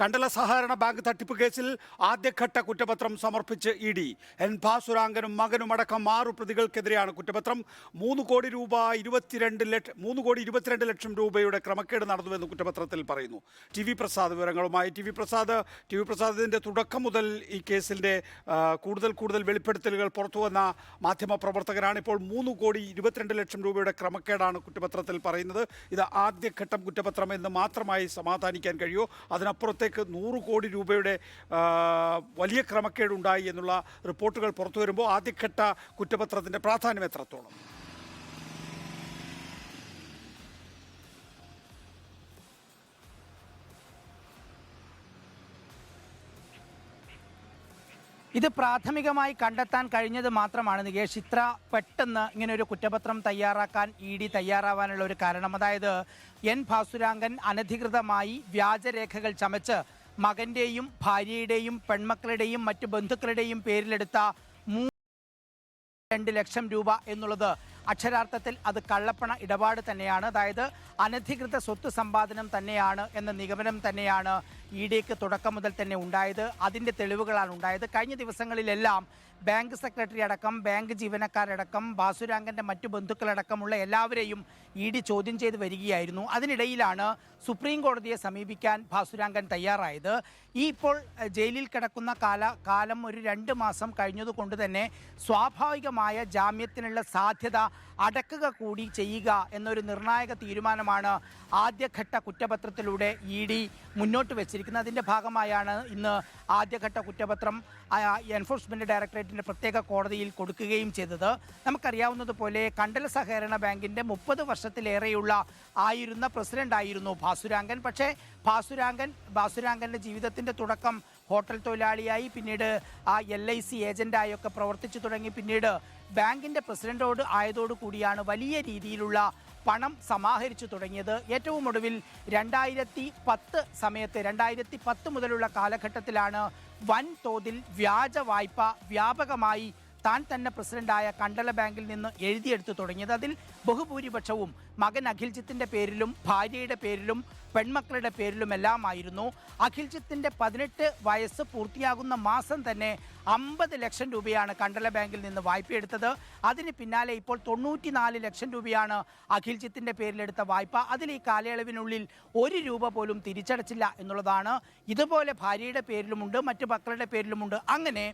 കണ്ടല സഹകരണ ബാങ്ക് തട്ടിപ്പ് കേസിൽ ആദ്യഘട്ട കുറ്റപത്രം സമർപ്പിച്ച് ഇ ഡി. എൻ. ഭാസുരാങ്കനും മകനും അടക്കം ആറു പ്രതികൾക്കെതിരെയാണ് കുറ്റപത്രം. മൂന്ന് കോടി രൂപ ഇരുപത്തിരണ്ട് ലക്ഷം മൂന്ന് കോടി ഇരുപത്തിരണ്ട് ലക്ഷം രൂപയുടെ ക്രമക്കേട് നടന്നുവെന്ന് കുറ്റപത്രത്തിൽ പറയുന്നു. ടി വി പ്രസാദ് വിവരങ്ങളുമായി. T V Prasad T V പ്രസാദിന്റെ തുടക്കം മുതൽ ഈ കേസിന്റെ കൂടുതൽ കൂടുതൽ വെളിപ്പെടുത്തലുകൾ പുറത്തുവന്ന മാധ്യമ പ്രവർത്തകരാണ് ഇപ്പോൾ മൂന്ന് കോടി ഇരുപത്തിരണ്ട് ലക്ഷം രൂപയുടെ ക്രമക്കേടാണ് കുറ്റപത്രത്തിൽ പറയുന്നത്. ഇത് ആദ്യഘട്ടം കുറ്റപത്രം എന്ന് മാത്രമായി സമാധാനിക്കാൻ കഴിയുമോ അതിനപ്പുറത്തേക്ക് നൂറ് കോടി രൂപയുടെ വലിയ ക്രമക്കേടുണ്ടായി എന്നുള്ള റിപ്പോർട്ടുകൾ പുറത്തു വരുമ്പോൾ ആദ്യഘട്ട കുറ്റപത്രത്തിന്റെ പ്രാധാന്യം എത്രത്തോളം? ഇത് പ്രാഥമികമായി കണ്ടെത്താൻ കഴിഞ്ഞത് മാത്രമാണ്. നികേഷ് ഇത്ര പെട്ടെന്ന് ഇങ്ങനെ ഒരു കുറ്റപത്രം തയ്യാറാക്കാൻ ഇ ഡി തയ്യാറാവാനുള്ള ഒരു കാരണം. അതായത് എൻ ഭാസുരാങ്കൻ അനധികൃതമായി വ്യാജരേഖകൾ ചമച്ച് മകന്റെയും ഭാര്യയുടെയും പെൺമക്കളുടെയും മറ്റു ബന്ധുക്കളുടെയും പേരിലെടുത്ത രണ്ട് ലക്ഷം രൂപ എന്നുള്ളത് അക്ഷരാർത്ഥത്തിൽ അത് കള്ളപ്പണ ഇടപാട് തന്നെയാണ്. അതായത് അനധികൃത സ്വത്ത് സമ്പാദനം തന്നെയാണ് എന്ന നിഗമനം തന്നെയാണ് ഇ ഡിക്ക് തുടക്കം മുതൽ തന്നെ ഉണ്ടായത്. അതിന്റെ തെളിവുകളാണ് ഉണ്ടായത്. കഴിഞ്ഞ ദിവസങ്ങളിലെല്ലാം ബാങ്ക് സെക്രട്ടറി അടക്കം ബാങ്ക് ജീവനക്കാരടക്കം ബാസുരാങ്കന്റെ മറ്റു ബന്ധുക്കളടക്കമുള്ള എല്ലാവരെയും ഇ ഡി ചോദ്യം ചെയ്ത് വരികയായിരുന്നു. അതിനിടയിലാണ് സുപ്രീം കോടതിയെ സമീപിക്കാൻ ഭാസുരാങ്കൻ തയ്യാറായത്. ഈ ഇപ്പോൾ ജയിലിൽ കിടക്കുന്ന കാല കാലം ഒരു രണ്ട് മാസം കഴിഞ്ഞതുകൊണ്ട് തന്നെ സ്വാഭാവികമായ ജാമ്യത്തിനുള്ള സാധ്യത അടക്കുക കൂടി ചെയ്യുക എന്നൊരു നിർണായക തീരുമാനമാണ് ആദ്യഘട്ട കുറ്റപത്രത്തിലൂടെ ഇ ഡി മുന്നോട്ട് വെച്ചിരിക്കുന്നത്. അതിന്റെ ഭാഗമായാണ് ഇന്ന് ആദ്യഘട്ട കുറ്റപത്രം എൻഫോഴ്സ്മെന്റ് ഡയറക്ടറേറ്റിന്റെ പ്രത്യേക കോടതിയിൽ കൊടുക്കുകയും ചെയ്തത്. നമുക്കറിയാവുന്നതുപോലെ കണ്ടൽ സഹകരണ ബാങ്കിന്റെ മുപ്പത് വർഷത്തിലേറെയുള്ള ആയിരുന്ന പ്രസിഡന്റ് ആയിരുന്നു ഭാസുരാങ്കൻ. പക്ഷേ ഭാസുരാങ്കൻ ഭാസുരാങ്കന്റെ ജീവിതത്തിന്റെ തുടക്കം ഹോട്ടൽ തൊഴിലാളിയായി പിന്നീട് ആ എൽ ഐ സി ഏജന്റായൊക്കെ പ്രവർത്തിച്ചു തുടങ്ങി. പിന്നീട് ബാങ്കിന്റെ പ്രസിഡന്റോട് ആയതോടു കൂടിയാണ് വലിയ രീതിയിലുള്ള പണം സമാഹരിച്ചു തുടങ്ങിയത്. ഏറ്റവും ഒടുവിൽ രണ്ടായിരത്തി പത്ത് സമയത്ത് രണ്ടായിരത്തി പത്ത് മുതലുള്ള കാലഘട്ടത്തിലാണ് വൻതോതിൽ വ്യാജ വായ്പ വ്യാപകമായി താൻ തന്നെ പ്രസിഡന്റായ കണ്ടല ബാങ്കിൽ നിന്ന് എഴുതിയെടുത്തു തുടങ്ങിയത്. അതിൽ ബഹുഭൂരിപക്ഷവും മകൻ അഖിൽജിത്തിന്റെ പേരിലും ഭാര്യയുടെ പേരിലും പെൺമക്കളുടെ പേരിലുമെല്ലാമായിരുന്നു. അഖിൽജിത്തിന്റെ പതിനെട്ട് വയസ്സ് പൂർത്തിയാകുന്ന മാസം തന്നെ അമ്പത് ലക്ഷം രൂപയാണ് കണ്ടല ബാങ്കിൽ നിന്ന് വായ്പയെടുത്തത് അതിന് പിന്നാലെ ഇപ്പോൾ തൊണ്ണൂറ്റിനാല് ലക്ഷം രൂപയാണ് അഖിൽജിത്തിന്റെ പേരിലെടുത്ത വായ്പ. അതിൽ ഈ കാലയളവിനുള്ളിൽ ഒരു രൂപ പോലും തിരിച്ചടച്ചില്ല എന്നുള്ളതാണ്. ഇതുപോലെ ഭാര്യയുടെ പേരിലുമുണ്ട് മറ്റു മക്കളുടെ പേരിലുമുണ്ട്. അങ്ങനെ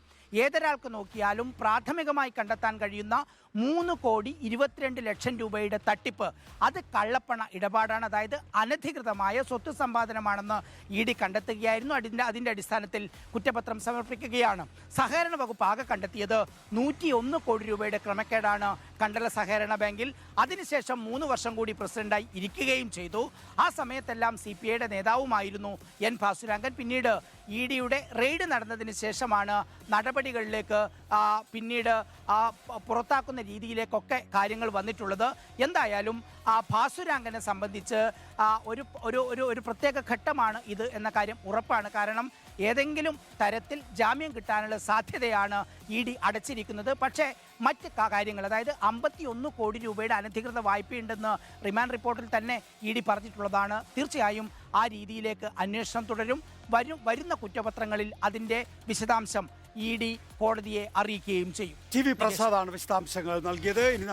ഏതൊരാൾക്ക് നോക്കിയാലും പ്രാഥമികമായി കണ്ടെത്താൻ കഴിയുന്ന മൂന്ന് കോടി ഇരുപത്തിരണ്ട് ലക്ഷം രൂപയുടെ തട്ടിപ്പ്. അത് കള്ളപ്പണ ഇടപാടാണ്. അതായത് അനധികൃതമായ സ്വത്ത് സമ്പാദനമാണെന്ന് ഇ ഡി കണ്ടെത്തുകയായിരുന്നു. അതിന്റെ അതിന്റെ അടിസ്ഥാനത്തിൽ കുറ്റപത്രം സമർപ്പിക്കുകയാണ്. സഹകരണ വകുപ്പ് ആകെ കണ്ടെത്തിയത് നൂറ്റി ഒന്ന് കോടി രൂപയുടെ ക്രമക്കേടാണ് കണ്ടല സഹകരണ ബാങ്കിൽ. അതിനുശേഷം മൂന്ന് വർഷം കൂടി പ്രസിഡന്റായി ഇരിക്കുകയും ചെയ്തു. ആ സമയത്തെല്ലാം സി പി ഐയുടെ നേതാവുമായിരുന്നു എൻ ഭാസുരാങ്കൻ. പിന്നീട് ഇ ഡിയുടെ റെയ്ഡ് നടന്നതിന് ശേഷമാണ് നടപടികളിലേക്ക് പിന്നീട് പുറത്താക്കുന്ന രീതിയിലേക്കൊക്കെ കാര്യങ്ങൾ വന്നിട്ടുള്ളത്. എന്തായാലും ആ ഭാസുരാങ്കനെ സംബന്ധിച്ച് ഒരു ഒരു ഒരു ഒരു പ്രത്യേക ഘട്ടമാണ് ഇത് എന്ന കാര്യം ഉറപ്പാണ്. കാരണം ഏതെങ്കിലും തരത്തിൽ ജാമ്യം കിട്ടാനുള്ള സാധ്യതയാണ് ഇ ഡി അടച്ചിരിക്കുന്നത്. പക്ഷേ മറ്റ് കാര്യങ്ങൾ അതായത് അമ്പത്തി ഒന്ന് കോടി രൂപയുടെ അനധികൃത വായ്പയുണ്ടെന്ന് റിമാൻഡ് റിപ്പോർട്ടിൽ തന്നെ ഇ ഡി പറഞ്ഞിട്ടുള്ളതാണ്. തീർച്ചയായും ആ രീതിയിലേക്ക് അന്വേഷണം തുടരും. വരും വരുന്ന കുറ്റപത്രങ്ങളിൽ അതിന്റെ വിശദാംശം ഇ ഡി കോടതിയെ അറിയിക്കുകയും ചെയ്യും. ടി വി പ്രസാദാണ് വിശദാംശങ്ങൾ നൽകിയത്. ഇനി